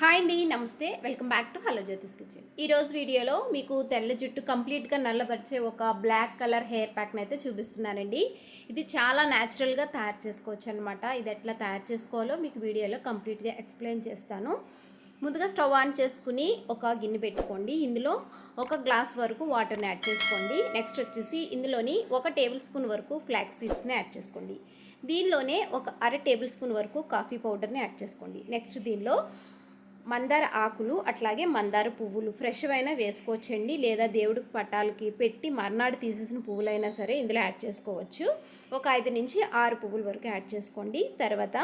Hi అండి నమస్తే. Welcome back to Hello Jyothish Kitchen. ఈరోజు వీడియోలో మీకు తెల్ల జుట్టు కంప్లీట్గా నల్లబరిచే ఒక బ్లాక్ కలర్ హెయిర్ ప్యాక్ని అయితే చూపిస్తున్నానండి. ఇది చాలా న్యాచురల్గా తయారు చేసుకోవచ్చు అనమాట ఇది ఎట్లా తయారు చేసుకోవాలో మీకు వీడియోలో కంప్లీట్గా ఎక్స్ప్లెయిన్ చేస్తాను. ముందుగా స్టవ్ ఆన్ చేసుకుని ఒక గిన్నె పెట్టుకోండి. ఇందులో ఒక గ్లాస్ వరకు వాటర్ని యాడ్ చేసుకోండి. నెక్స్ట్ వచ్చేసి ఇందులోని ఒక టేబుల్ స్పూన్ వరకు ఫ్లాక్స్ సీడ్స్ని యాడ్ చేసుకోండి. దీనిలోనే ఒక అర టేబుల్ స్పూన్ వరకు కాఫీ పౌడర్ని యాడ్ చేసుకోండి. నెక్స్ట్ దీనిలో మందార ఆకులు అట్లాగే మందార పువ్వులు. ఫ్రెష్ అయినా వేసుకోవచ్చండి. లేదా దేవుడికి పటాలకి పెట్టి మర్నాడు తీసేసిన పువ్వులైనా సరే ఇందులో యాడ్ చేసుకోవచ్చు. ఒక ఐదు నుంచి ఆరు పువ్వుల వరకు యాడ్ చేసుకోండి. తర్వాత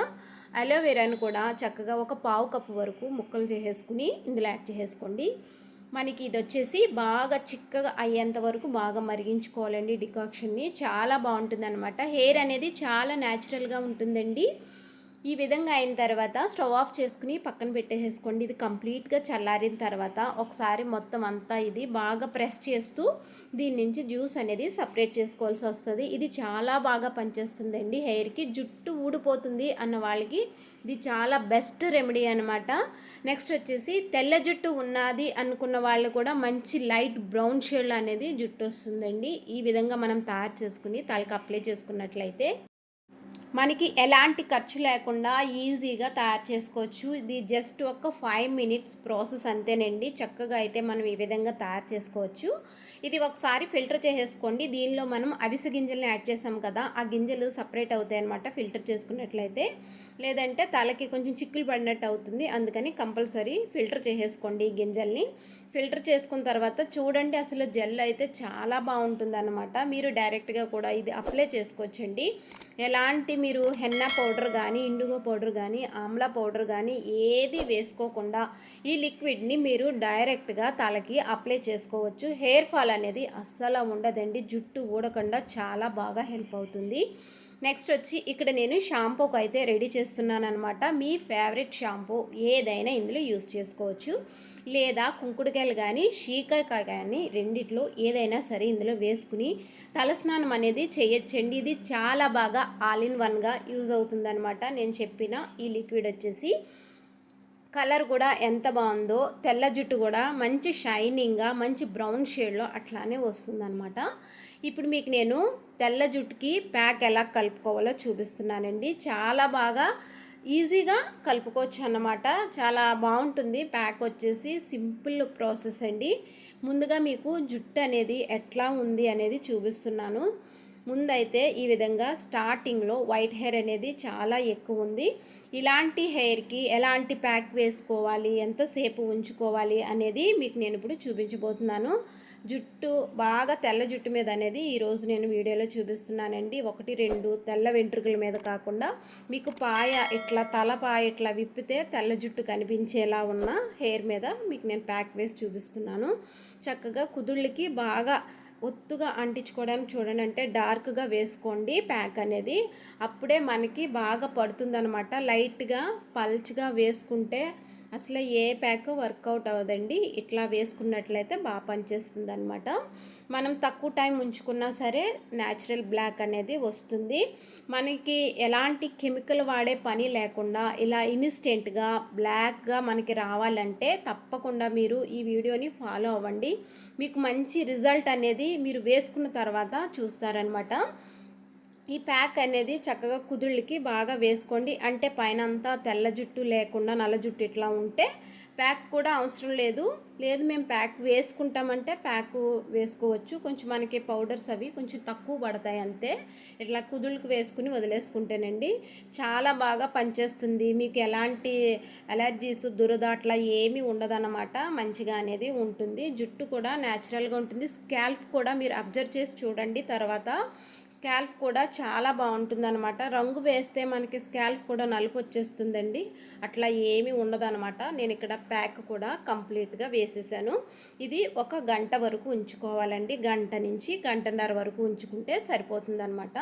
అలోవెరాను కూడా చక్కగా ఒక పావు కప్పు వరకు ముక్కలు చేసేసుకుని ఇందులో యాడ్ చేసేసుకోండి మనకి ఇది వచ్చేసి బాగా చిక్కగా అయ్యేంత వరకు బాగా మరిగించుకోవాలండి డికాక్షన్ని. చాలా బాగుంటుంది అనమాట హెయిర్ అనేది చాలా న్యాచురల్గా ఉంటుందండి. ఈ విధంగా అయిన తర్వాత స్టవ్ ఆఫ్ చేసుకుని పక్కన పెట్టేసేసుకోండి. ఇది కంప్లీట్గా చల్లారిన తర్వాత ఒకసారి మొత్తం అంతా ఇది బాగా ప్రెస్ చేస్తూ దీని నుంచి జ్యూస్ అనేది సపరేట్ చేసుకోవాల్సి వస్తుంది. ఇది చాలా బాగా పనిచేస్తుందండి. హెయిర్కి జుట్టు ఊడిపోతుంది అన్న వాళ్ళకి ఇది చాలా బెస్ట్ రెమెడీ అనమాట నెక్స్ట్ వచ్చేసి తెల్ల జుట్టు ఉన్నది అనుకున్న వాళ్ళు కూడా మంచి లైట్ బ్రౌన్ షేడ్ అనేది జుట్టు వస్తుందండి. ఈ విధంగా మనం తయారు చేసుకుని తలకి అప్లై చేసుకున్నట్లయితే మనకి ఎలాంటి ఖర్చు లేకుండా ఈజీగా తయారు చేసుకోవచ్చు. ఇది జస్ట్ ఒక ఫైవ్ మినిట్స్ ప్రాసెస్ అంతేనండి. చక్కగా అయితే మనం ఈ విధంగా తయారు చేసుకోవచ్చు. ఇది ఒకసారి ఫిల్టర్ చేసేసుకోండి. దీనిలో మనం అవిసె గింజల్ని యాడ్ చేసాం కదా ఆ గింజలు సపరేట్ అవుతాయి అనమాట ఫిల్టర్ చేసుకున్నట్లయితే. లేదంటే తలకి కొంచెం చిక్కులు పడినట్టు అవుతుంది. అందుకని కంపల్సరీ ఫిల్టర్ చేసేసుకోండి ఈ గింజల్ని. ఫిల్టర్ చేసుకున్న తర్వాత చూడండి అసలు జెల్ అయితే చాలా బాగుంటుంది అనమాట మీరు డైరెక్ట్గా కూడా ఇది అప్లై చేసుకోవచ్చండి. ఎలాంటి మీరు హెన్నా పౌడర్ కానీ ఇండుగో పౌడర్ కానీ ఆమ్లా పౌడర్ కానీ ఏది వేసుకోకుండా ఈ లిక్విడ్ని మీరు డైరెక్ట్గా తలకి అప్లై చేసుకోవచ్చు. హెయిర్ ఫాల్ అనేది అస్సలు ఉండదండి. జుట్టు ఊడకుండా చాలా బాగా హెల్ప్ అవుతుంది. నెక్స్ట్ వచ్చి ఇక్కడ నేను షాంపూకి అయితే రెడీ చేస్తున్నాను అనమాట మీ ఫేవరెట్ షాంపూ ఏదైనా ఇందులో యూస్ చేసుకోవచ్చు. లేదా కుంకుడుకాయలు కానీ షీకాయ కానీ రెండిట్లో ఏదైనా సరే ఇందులో వేసుకుని తలస్నానం అనేది చేయొచ్చండి. ఇది చాలా బాగా ఆల్ ఇన్ వన్గా యూజ్ అవుతుందన్నమాట. నేను చెప్పిన ఈ లిక్విడ్ వచ్చేసి కలర్ కూడా ఎంత బాగుందో తెల్ల జుట్టు కూడా మంచి షైనింగ్గా మంచి బ్రౌన్ షేడ్లో అట్లానే వస్తుందన్నమాట. ఇప్పుడు మీకు నేను తెల్ల జుట్టుకి ప్యాక్ ఎలా కలుపుకోవాలో చూపిస్తున్నానండి. చాలా బాగా ఈజీగా కలుపుకోవచ్చు అన్నమాట చాలా బాగుంటుంది. ప్యాక్ వచ్చేసి సింపుల్ ప్రాసెస్ అండి. ముందుగా మీకు జుట్టు అనేది ఎట్లా ఉంది అనేది చూపిస్తున్నాను. ముందైతే ఈ విధంగా స్టార్టింగ్లో వైట్ హెయిర్ అనేది చాలా ఎక్కువ ఉంది. ఇలాంటి హెయిర్కి ఎలాంటి ప్యాక్ వేసుకోవాలి? ఎంతసేపు ఉంచుకోవాలి? అనేది మీకు నేను ఇప్పుడు చూపించబోతున్నాను. జుట్టు బాగా తెల్ల జుట్టు మీద అనేది ఈరోజు నేను వీడియోలో చూపిస్తున్నానండి. ఒకటి రెండు తెల్ల వెంట్రుకల మీద కాకుండా మీకు పాయ ఇట్లా తల పాయ ఇట్లా విప్పితే తెల్ల జుట్టు కనిపించేలా ఉన్న హెయిర్ మీద మీకు నేను ప్యాక్ వేసి చూపిస్తున్నాను. చక్కగా కుదుళ్ళకి బాగా ఒత్తుగా అంటించుకోవడానికి చూడండి. అంటే డార్క్గా వేసుకోండి ప్యాక్ అనేది. అప్పుడే మనకి బాగా పడుతుందనమాట లైట్గా పల్చ్గా వేసుకుంటే అసలు ఏ ప్యాక్ వర్కౌట్ అవ్వదండి. ఇట్లా వేసుకున్నట్లయితే బాగా పనిచేస్తుంది అనమాట మనం తక్కువ టైం ఉంచుకున్నా సరే న్యాచురల్ బ్లాక్ అనేది వస్తుంది. మనకి ఎలాంటి కెమికల్ వాడే పని లేకుండా ఇలా ఇన్స్టెంట్గా బ్లాక్గా మనకి రావాలంటే తప్పకుండా మీరు ఈ వీడియోని ఫాలో అవ్వండి. మీకు మంచి రిజల్ట్ అనేది మీరు వేసుకున్న తర్వాత చూస్తారనమాట ఈ ప్యాక్ అనేది చక్కగా కుదుళ్ళకి బాగా వేసుకోండి. అంటే పైన అంతా తెల్ల జుట్టు లేకుండా నల్ల జుట్టు ఇట్లా ఉంటే ప్యాక్ కూడా అవసరం లేదు. లేదు మేము ప్యాక్ వేసుకుంటామంటే ప్యాక్ వేసుకోవచ్చు. కొంచెం మనకి పౌడర్స్ అవి కొంచెం తక్కువ పడతాయి అంతే. ఇట్లా కుదుళ్ళకి వేసుకుని వదిలేసుకుంటేనండి చాలా బాగా పనిచేస్తుంది. మీకు ఎలాంటి అలర్జీస్ దురద అట్లా ఏమీ ఉండదన్నమాట. మంచిగా అనేది ఉంటుంది. జుట్టు కూడా న్యాచురల్గా ఉంటుంది. స్కాల్ప్ కూడా మీరు అబ్జర్వ్ చేసి చూడండి తర్వాత. స్కాల్ఫ్ కూడా చాలా బాగుంటుందన్నమాట. రంగు వేస్తే మనకి స్కాల్ఫ్ కూడా నలుపు వచ్చేస్తుందండి. అట్లా ఏమీ ఉండదనమాట నేను ఇక్కడ ప్యాక్ కూడా కంప్లీట్గా వేసేసాను. ఇది ఒక గంట వరకు ఉంచుకోవాలండి. గంట నుంచి గంటన్నర వరకు ఉంచుకుంటే సరిపోతుందనమాట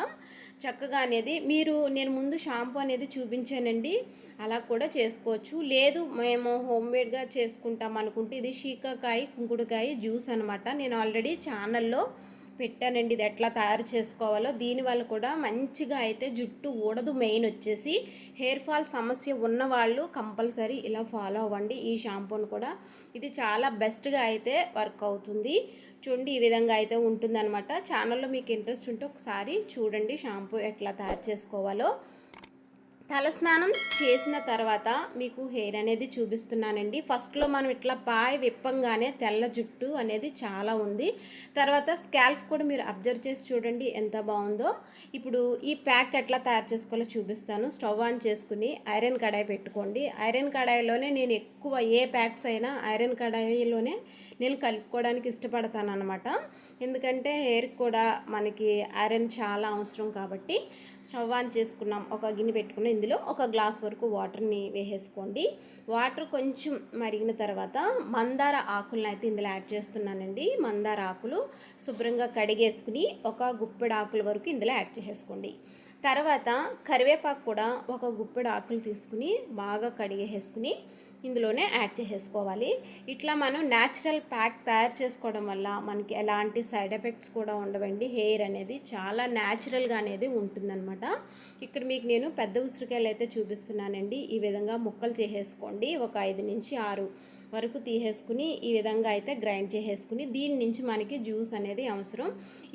చక్కగా అనేది మీరు నేను ముందు షాంపూ అనేది చూపించానండి. అలా కూడా చేసుకోవచ్చు. లేదు మేము హోమ్మేడ్గా చేసుకుంటాం అనుకుంటే ఇది షీకాకాయ కుంకుడుకాయ జ్యూస్ అనమాట నేను ఆల్రెడీ ఛానల్లో పెట్టానండి. ఇది ఎట్లా తయారు చేసుకోవాలో. దీనివల్ల కూడా మంచిగా అయితే జుట్టు ఊడదు మెయిన్ వచ్చేసి. హెయిర్ ఫాల్ సమస్య ఉన్న వాళ్ళు కంపల్సరీ ఇలా ఫాలో అవ్వండి. ఈ షాంపూని కూడా. ఇది చాలా బెస్ట్గా అయితే వర్క్ అవుతుంది. చూడండి ఈ విధంగా అయితే ఉంటుందన్నమాట. ఛానల్లో మీకు ఇంట్రెస్ట్ ఉంటే ఒకసారి చూడండి షాంపూ ఎట్లా తయారు చేసుకోవాలో. తలస్నానం చేసిన తర్వాత మీకు హెయిర్ అనేది చూపిస్తున్నానండి. ఫస్ట్లో మనం ఇట్లా పాయ విప్పంగానే తెల్ల జుట్టు అనేది చాలా ఉంది. తర్వాత స్కాల్ఫ్ కూడా మీరు అబ్జర్వ్ చేసి చూడండి ఎంత బాగుందో. ఇప్పుడు ఈ ప్యాక్ ఎట్లా తయారు చేసుకోవాలో చూపిస్తాను. స్టవ్ ఆన్ చేసుకుని ఐరన్ కడాయి పెట్టుకోండి. ఐరన్ కడాయిలోనే నేను ఎక్కువ ఏ ప్యాక్స్ అయినా ఐరన్ కడాయిలోనే నేను కలుపుకోవడానికి ఇష్టపడతాను అనమాట ఎందుకంటే హెయిర్ కూడా మనకి ఐరన్ చాలా అవసరం కాబట్టి స్టవ్ ఆన్ చేసుకున్నాం. ఒక గిన్నె పెట్టుకుని ఇందులో ఒక గ్లాస్ వరకు వాటర్ని వేసేసుకోండి. వాటర్ కొంచెం మరిగిన తర్వాత మందార ఆకులను అయితే ఇందులో యాడ్ చేస్తున్నానండి. మందార ఆకులు శుభ్రంగా కడిగేసుకుని ఒక గుప్పెడు ఆకుల వరకు ఇందులో యాడ్ చేసేసుకోండి. తర్వాత కరివేపాకు కూడా ఒక గుప్పెడు ఆకులు తీసుకుని బాగా కడిగేసుకుని ఇందులోనే యాడ్ చేసేసుకోవాలి. ఇట్లా మనం న్యాచురల్ ప్యాక్ తయారు చేసుకోవడం వల్ల మనకి ఎలాంటి సైడ్ ఎఫెక్ట్స్ కూడా ఉండవండి. హెయిర్ అనేది చాలా న్యాచురల్గా అనేది ఉంటుందన్నమాట. ఇక్కడ మీకు నేను పెద్ద ఉసిరికాయలు అయితే చూపిస్తున్నానండి. ఈ విధంగా ముక్కలు చేసేసుకోండి. ఒక ఐదు నుంచి ఆరు వరకు తీసేసుకుని ఈ విధంగా అయితే గ్రైండ్ చేసేసుకుని దీని నుంచి మనకి జ్యూస్ అనేది అవసరం.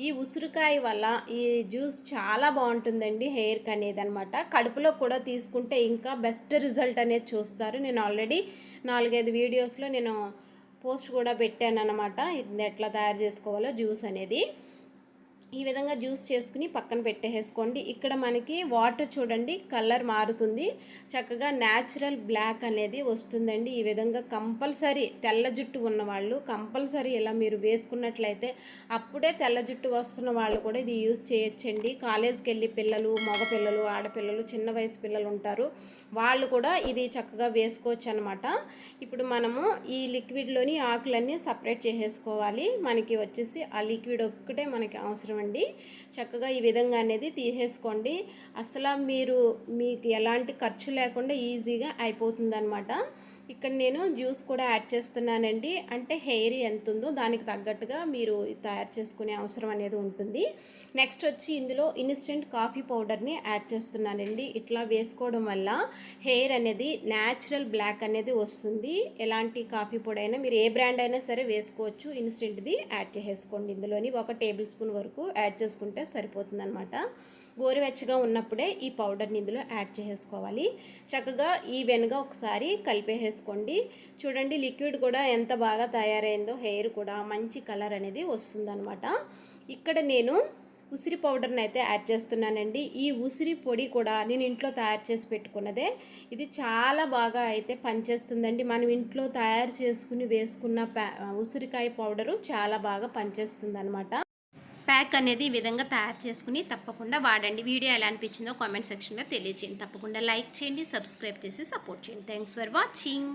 ఈ ఉసిరికాయ వల్ల ఈ జ్యూస్ చాలా బాగుంటుందండి హెయిర్కి అనేది అనమాట కడుపులో కూడా తీసుకుంటే ఇంకా బెస్ట్ రిజల్ట్ అనేది చూస్తారు. నేను ఆల్రెడీ నాలుగైదు వీడియోస్లో నేను పోస్ట్ కూడా పెట్టాను అనమాట ఇది ఎట్లా తయారు చేసుకోవాలో జ్యూస్ అనేది. ఈ విధంగా జ్యూస్ చేసుకుని పక్కన పెట్టేసుకోండి. ఇక్కడ మనకి వాటర్ చూడండి కలర్ మారుతుంది. చక్కగా న్యాచురల్ బ్లాక్ అనేది వస్తుందండి. ఈ విధంగా కంపల్సరీ తెల్ల జుట్టు ఉన్నవాళ్ళు కంపల్సరీ ఇలా మీరు వేసుకున్నట్లయితే అప్పుడే తెల్ల జుట్టు వస్తున్న వాళ్ళు కూడా ఇది యూజ్ చేయొచ్చండి. కాలేజ్కి వెళ్ళి పిల్లలు మగ పిల్లలు ఆడపిల్లలు చిన్న వయసు పిల్లలు ఉంటారు. వాళ్ళు కూడా ఇది చక్కగా వేసుకోవచ్చు అనమాట ఇప్పుడు మనము ఈ లిక్విడ్లోని ఆకులన్నీ సపరేట్ చేసేసుకోవాలి. మనకి వచ్చేసి ఆ లిక్విడ్ ఒక్కటే మనకి అవసరం అండి చక్కగా ఈ విధంగా అనేది తీసేసుకోండి. అసలు మీరు మీకు ఎలాంటి ఖర్చు లేకుండా ఈజీగా అయిపోతుంది అనమాట ఇక్కడ నేను జ్యూస్ కూడా యాడ్ చేస్తున్నానండి. అంటే హెయిర్ ఎంత ఉందో దానికి తగ్గట్టుగా మీరు తయారు చేసుకునే అవసరం అనేది ఉంటుంది. నెక్స్ట్ వచ్చి ఇందులో ఇన్స్టెంట్ కాఫీ పౌడర్ని యాడ్ చేస్తున్నానండి. ఇట్లా వేసుకోవడం వల్ల హెయిర్ అనేది న్యాచురల్ బ్లాక్ అనేది వస్తుంది. ఎలాంటి కాఫీ పొడి అయినా మీరు ఏ బ్రాండ్ అయినా సరే వేసుకోవచ్చు. ఇన్స్టెంట్ది యాడ్ చేసుకోండి ఇందులోని ఒక టేబుల్ స్పూన్ వరకు యాడ్ చేసుకుంటే సరిపోతుంది అనమాట గోరువెచ్చగా ఉన్నప్పుడే ఈ పౌడర్ని ఇందులో యాడ్ చేసేసుకోవాలి చక్కగా ఈవెన్గా ఒకసారి కలిపేసేసుకోండి. చూడండి లిక్విడ్ కూడా ఎంత బాగా తయారైందో హెయిర్ కూడా మంచి కలర్ అనేది వస్తుందనమాట ఇక్కడ నేను ఉసిరి పౌడర్ని అయితే యాడ్ చేస్తున్నానండి. ఈ ఉసిరి పొడి కూడా నేను ఇంట్లో తయారు చేసి పెట్టుకున్నదే. ఇది చాలా బాగా అయితే పనిచేస్తుందండి. మనం ఇంట్లో తయారు చేసుకుని వేసుకున్న ఉసిరికాయ పౌడరు చాలా బాగా పనిచేస్తుంది అనమాట ప్యాక్ అనేది ఈ విధంగా తయారు చేసుకుని తప్పకుండా వాడండి. వీడియో ఎలా అనిపించిందో కామెంట్ సెక్షన్లో తెలియజేయండి తప్పకుండా లైక్ చేయండి సబ్స్క్రైబ్ చేసి సపోర్ట్ చేయండి. Thanks for watching.